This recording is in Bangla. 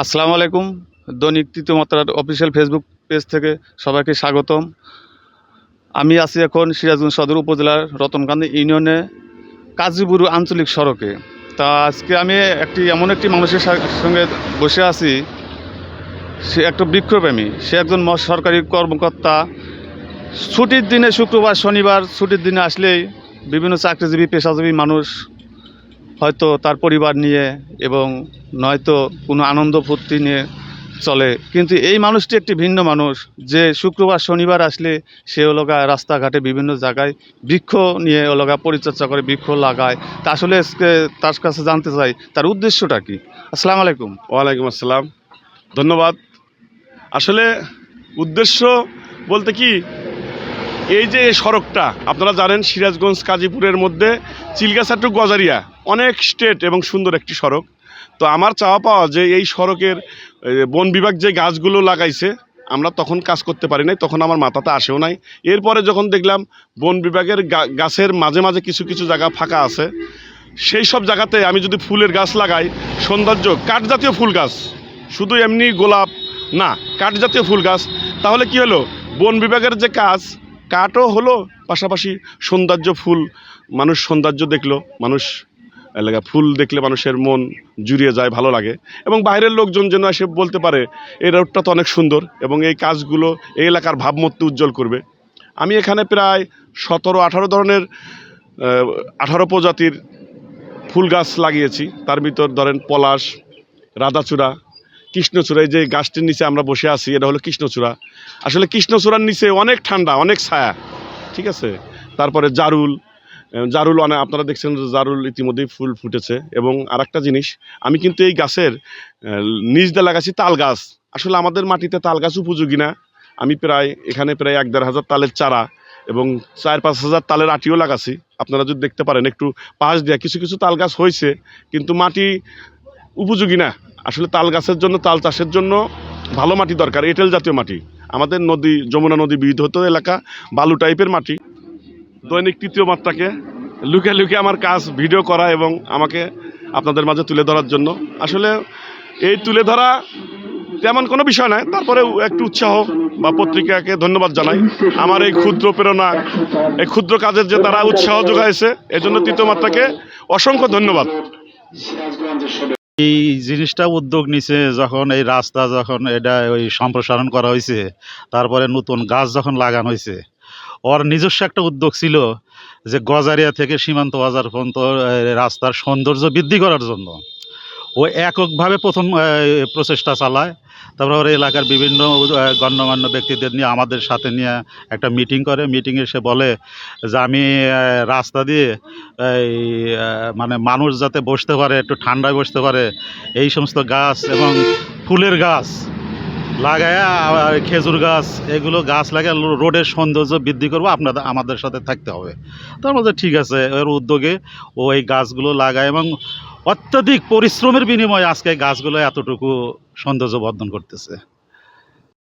আসসালামু আলাইকুম দৈনিক তৃতীয় মাত্রার অফিসিয়াল ফেসবুক পেজ থেকে সবাইকে স্বাগতম। আমি আছি এখন সিরাজগঞ্জ সদর উপজেলার রতনকান্দি ইউনিয়নে কাজীপুর আঞ্চলিক সড়কে। তা আজকে আমি একটি, এমন একটি মানুষের সঙ্গে বসে আছি। সে একটা বৃক্ষপ্রেমী সে একজন সরকারি কর্মকর্তা। ছুটির দিনে শুক্রবার, শনিবার, ছুটির দিনে আসলেই বিভিন্ন চাকরিজীবী, পেশাজীবী মানুষ হয়তো তার পরিবার নিয়ে এবং নয়তো কোনো আনন্দ ফুর্তি নিয়ে চলে। কিন্তু এই মানুষটি একটি ভিন্ন মানুষ। যে শুক্রবার শনিবার আসলে সে ওলোগা রাস্তাঘাটে বিভিন্ন জায়গায় বৃক্ষ নিয়ে ওলোগা পরিচর্যা করে, বৃক্ষ লাগায়। তা আসলে তার কাছে জানতে চাই, তার উদ্দেশ্যটা কি? আসসালাম আলাইকুম। ওয়ালাইকুম আসসালাম। ধন্যবাদ। আসলে উদ্দেশ্য বলতে কি, এই যে সড়কটা, আপনারা জানেন সিরাজগঞ্জ, কাজীপুরের মধ্যে চিলগাছা টু গজারিয়া। অনেক স্টেট এবং সুন্দর একটি সড়ক। তো আমার চাওয়া পাওয়া যে এই সড়কের বন বিভাগ যে গাছগুলো লাগাইছে, আমরা তখন কাজ করতে পারি নাই, তখন আমার মাথাতে আসেও নাই। এরপরে যখন দেখলাম বন বিভাগের গাছের মাঝে মাঝে কিছু কিছু জায়গা ফাঁকা আছে, সেই সব জায়গাতে আমি যদি ফুলের গাছ লাগাই, সৌন্দর্য, কাঠ জাতীয় ফুল গাছ, শুধু এমনি গোলাপ না, কাঠ জাতীয় ফুল গাছ, তাহলে কি হলো? বন বিভাগের যে কাজ, কাঠও হলো পাশাপাশি সৌন্দর্য ফুল, মানুষ সৌন্দর্য দেখল, মানুষ এলাকা ফুল দেখলে মানুষের মন জুড়িয়ে যায়, ভালো লাগে। এবং বাইরের লোকজন যেন এসে বলতে পারে, এই রোডটা তো অনেক সুন্দর এবং এই কাজগুলো এই এলাকার ভাবমূর্তি উজ্জ্বল করবে। আমি এখানে প্রায় সতেরো, আঠারো ধরনের আঠারো প্রজাতির ফুল গাছ লাগিয়েছি। তার ভিতর ধরেন পলাশ, রাধাচূড়া, কৃষ্ণচূড়া, এই যে গাছটির নিচে আমরা বসে আছি, এটা হলো কৃষ্ণচূড়া। আসলে কৃষ্ণচূড়ার নিচে অনেক ঠান্ডা, অনেক ছায়া, ঠিক আছে? তারপরে জারুল জারুল অনেক আপনারা দেখছেন জারুল ইতিমধ্যেই ফুল ফুটেছে। এবং আরেকটা জিনিস, আমি কিন্তু এই গাছের নিচ দিয়ে লাগাচ্ছি তাল গাছ। আসলে আমাদের মাটিতে তাল গাছ উপযোগী না। আমি প্রায়, এখানে প্রায় এক দেড় হাজার তালের চারা এবং চার পাঁচ হাজার তালের আটিও লাগাছি। আপনারা যদি দেখতে পারেন, একটু পাশ দেওয়া কিছু কিছু তাল গাছ হয়েছে, কিন্তু মাটি উপযোগী না। আসলে তাল গাছের জন্য, তাল চাষের জন্য ভালো মাটি দরকার, এঁটেল জাতীয় মাটি। আমাদের নদী, যমুনা নদী বিধৌত এলাকা, বালু টাইপের মাটি। দৈনিক তৃতীয় মাত্রাকে লুকে লুকে আমার কাজ ভিডিও করা এবং আমাকে আপনাদের মাঝে তুলে ধরার জন্য। আসলে এই তুলে ধরা তেমন কোনো বিষয় নয় তারপরে একটু উৎসাহ বা পত্রিকাকে ধন্যবাদ জানাই। আমার এই ক্ষুদ্র প্রেরণা, এই ক্ষুদ্র কাজের যে তারা উৎসাহ যোগাইছে, এজন্য তৃতীয় মাত্রাকে অসংখ্য ধন্যবাদ। এই জিনিসটা উদ্যোগ নিছে যখন, এই রাস্তা যখন, এটা ওই সম্প্রসারণ করা হয়েছে তারপরে নতুন গাছ যখন লাগানো হয়েছে ওর নিজস্ব একটা উদ্যোগ ছিল যে গজারিয়া থেকে সীমান্ত বাজার পর্যন্ত রাস্তার সৌন্দর্য বৃদ্ধি করার জন্য। ও এককভাবে প্রথম প্রচেষ্টা চালায়। তারপর ওর এলাকার বিভিন্ন গণ্যমান্য ব্যক্তিদের নিয়ে, আমাদের সাথে নিয়ে একটা মিটিং করে। মিটিংয়ে সে বলে যে, আমি রাস্তা দিয়ে, এই মানে মানুষ যাতে বসতে পারে, একটু ঠান্ডায় বসতে পারে, এই সমস্ত গাছ এবং ফুলের গাছ লাগায়া খেজুর গাছ, এগুলো গাছ লাগিয়ে রোডের সৌন্দর্য বৃদ্ধি করব আপনাদের আমাদের সাথে থাকতে হবে। তার মধ্যে ঠিক আছে, এর উদ্যোগে ও এই গাছগুলো লাগায় এবং অত্যাধিক পরিশ্রমের বিনিময়ে আজকে গাছগুলো এতটুকু সৌন্দর্য বর্ধন করতেছে।